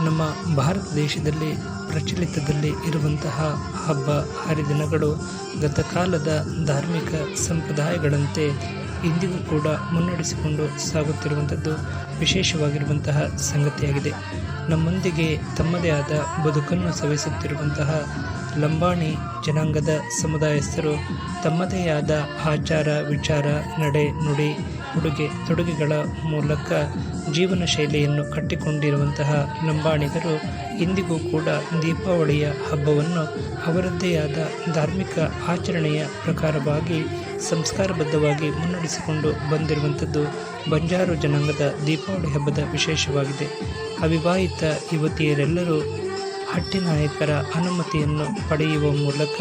ನಮ್ಮ ಭಾರತ ದೇಶದಲ್ಲಿ ಪ್ರಚಲಿತದಲ್ಲಿ ಇರುವಂತಹ ಹಬ್ಬ, ಹರಿದಿನಗಳು, ಗತಕಾಲದ ಧಾರ್ಮಿಕ ಸಂಪ್ರದಾಯಗಳಂತೆ ಇಂದಿಗೂ ಕೂಡ ಮುನ್ನಡೆಸಿಕೊಂಡು ಸಾಗುತ್ತಿರುವಂಥದ್ದು ವಿಶೇಷವಾಗಿರುವಂತಹ ಸಂಗತಿಯಾಗಿದೆ. ನಮ್ಮೊಂದಿಗೆ ತಮ್ಮದೇ ಆದ ಬದುಕನ್ನು ಸವಿಸುತ್ತಿರುವಂತಹ ಲಂಬಾಣಿ ಜನಾಂಗದ ಸಮುದಾಯಸ್ಥರು ತಮ್ಮದೇ ಆದ ಆಚಾರ, ವಿಚಾರ, ನಡೆ, ನುಡಿ ಉಡುಗೆ ತೊಡುಗೆಗಳ ಮೂಲಕ ಜೀವನ ಶೈಲಿಯನ್ನು ಕಟ್ಟಿಕೊಂಡಿರುವಂತಹ ಲಂಬಾಣಿಗರು ಇಂದಿಗೂ ಕೂಡ ದೀಪಾವಳಿಯ ಹಬ್ಬವನ್ನು ಅವರದ್ದೇ ಆದ ಧಾರ್ಮಿಕ ಆಚರಣೆಯ ಪ್ರಕಾರವಾಗಿ ಸಂಸ್ಕಾರಬದ್ಧವಾಗಿ ಮುನ್ನಡೆಸಿಕೊಂಡು ಬಂದಿರುವಂಥದ್ದು ಬಂಜಾರು ಜನಾಂಗದ ದೀಪಾವಳಿ ಹಬ್ಬದ ವಿಶೇಷವಾಗಿದೆ. ಅವಿವಾಹಿತ ಯುವತಿಯರೆಲ್ಲರೂ ಹಟ್ಟಿನಾಯಕರ ಅನುಮತಿಯನ್ನು ಪಡೆಯುವ ಮೂಲಕ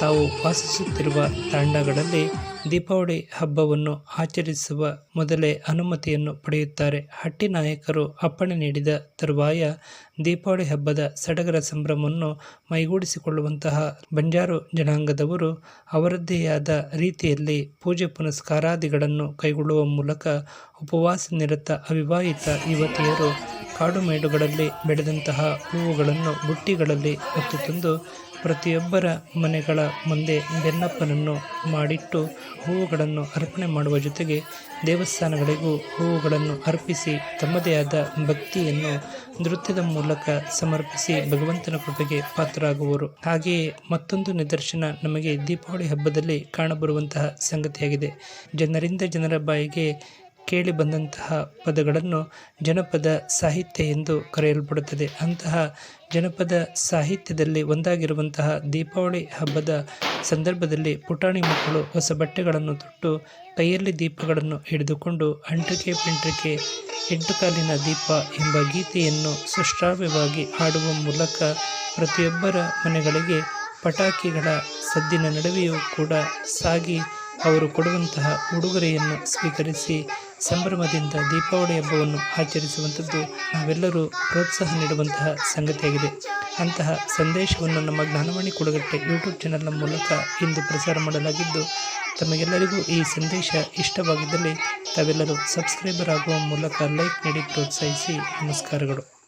ತಾವು ವಾಸಿಸುತ್ತಿರುವ ತಾಂಡಗಳಲ್ಲಿ ದೀಪಾವಳಿ ಹಬ್ಬವನ್ನು ಆಚರಿಸುವ ಮೊದಲೇ ಅನುಮತಿಯನ್ನು ಪಡೆಯುತ್ತಾರೆ. ಹಟ್ಟಿ ನಾಯಕರು ಅಪ್ಪಣೆ ನೀಡಿದ ತರುವಾಯ ದೀಪಾವಳಿ ಹಬ್ಬದ ಸಡಗರ ಸಂಭ್ರಮವನ್ನು ಮೈಗೂಡಿಸಿಕೊಳ್ಳುವಂತಹ ಬಂಜಾರು ಜನಾಂಗದವರು ಅವರದ್ದೇ ಆದ ರೀತಿಯಲ್ಲಿ ಪೂಜೆ ಪುನಸ್ಕಾರಾದಿಗಳನ್ನು ಕೈಗೊಳ್ಳುವ ಮೂಲಕ ಉಪವಾಸ ನಿರತ ಅವಿವಾಹಿತ ಯುವತಿಯರು ಕಾಡುಮೇಡುಗಳಲ್ಲಿ ಬೆಳೆದಂತಹ ಹೂವುಗಳನ್ನು ಬುಟ್ಟಿಗಳಲ್ಲಿ ಹೊತ್ತು ತಂದು ಪ್ರತಿಯೊಬ್ಬರ ಮನೆಗಳ ಮುಂದೆ ಬೆನ್ನಪ್ಪನನ್ನು ಮಾಡಿಟ್ಟು ಹೂವುಗಳನ್ನು ಅರ್ಪಣೆ ಮಾಡುವ ಜೊತೆಗೆ ದೇವಸ್ಥಾನಗಳಿಗೂ ಹೂವುಗಳನ್ನು ಅರ್ಪಿಸಿ ತಮ್ಮದೇ ಆದ ಭಕ್ತಿಯನ್ನು ನೃತ್ಯದ ಮೂಲಕ ಸಮರ್ಪಿಸಿ ಭಗವಂತನ ಕೃಪೆಗೆ ಪಾತ್ರರಾಗುವರು. ಹಾಗೆಯೇ ಮತ್ತೊಂದು ನಿದರ್ಶನ ನಮಗೆ ದೀಪಾವಳಿ ಹಬ್ಬದಲ್ಲಿ ಕಾಣಬರುವಂತಹ ಸಂಗತಿಯಾಗಿದೆ. ಜನರಿಂದ ಜನರ ಬಾಯಿಗೆ ಕೇಳಿ ಬಂದಂತಹ ಪದಗಳನ್ನು ಜನಪದ ಸಾಹಿತ್ಯ ಎಂದು ಕರೆಯಲ್ಪಡುತ್ತದೆ. ಅಂತಹ ಜನಪದ ಸಾಹಿತ್ಯದಲ್ಲಿ ಒಂದಾಗಿರುವಂತಹ ದೀಪಾವಳಿ ಹಬ್ಬದ ಸಂದರ್ಭದಲ್ಲಿ ಪುಟಾಣಿ ಮಕ್ಕಳು ಹೊಸ ಬಟ್ಟೆಗಳನ್ನು ತೊಟ್ಟು ಕೈಯಲ್ಲಿ ದೀಪಗಳನ್ನು ಹಿಡಿದುಕೊಂಡು ಅಂಟಿಕೆ ಪಿಂಟ್ರಿಕೆ ಎಂಟು ಕಾಲಿನ ದೀಪ ಎಂಬ ಗೀತೆಯನ್ನು ಸುಶ್ರಾವ್ಯವಾಗಿ ಹಾಡುವ ಮೂಲಕ ಪ್ರತಿಯೊಬ್ಬರ ಮನೆಗಳಿಗೆ ಪಟಾಕಿಗಳ ಸದ್ದಿನ ನಡುವೆಯೂ ಕೂಡ ಸಾಗಿ ಅವರು ಕೊಡುವಂತಹ ಉಡುಗೊರೆಯನ್ನು ಸ್ವೀಕರಿಸಿ ಸಂಭ್ರಮದಿಂದ ದೀಪಾವಳಿ ಹಬ್ಬವನ್ನು ಆಚರಿಸುವಂಥದ್ದು ನಾವೆಲ್ಲರೂ ಪ್ರೋತ್ಸಾಹ ನೀಡುವಂತಹ ಸಂಗತಿಯಾಗಿದೆ. ಅಂತಹ ಸಂದೇಶವನ್ನು ನಮ್ಮ ಜ್ಞಾನವಾಣಿ ಕೊಡಗಟ್ಟೆ ಯೂಟ್ಯೂಬ್ ಚಾನಲ್ನ ಮೂಲಕ ಇಂದು ಪ್ರಸಾರ ಮಾಡಲಾಗಿದ್ದು, ತಮಗೆಲ್ಲರಿಗೂ ಈ ಸಂದೇಶ ಇಷ್ಟವಾಗಿದ್ದಲ್ಲಿ ತಾವೆಲ್ಲರೂ ಸಬ್ಸ್ಕ್ರೈಬರ್ ಆಗುವ ಮೂಲಕ ಲೈಕ್ ನೀಡಿ ಪ್ರೋತ್ಸಾಹಿಸಿ. ನಮಸ್ಕಾರಗಳು.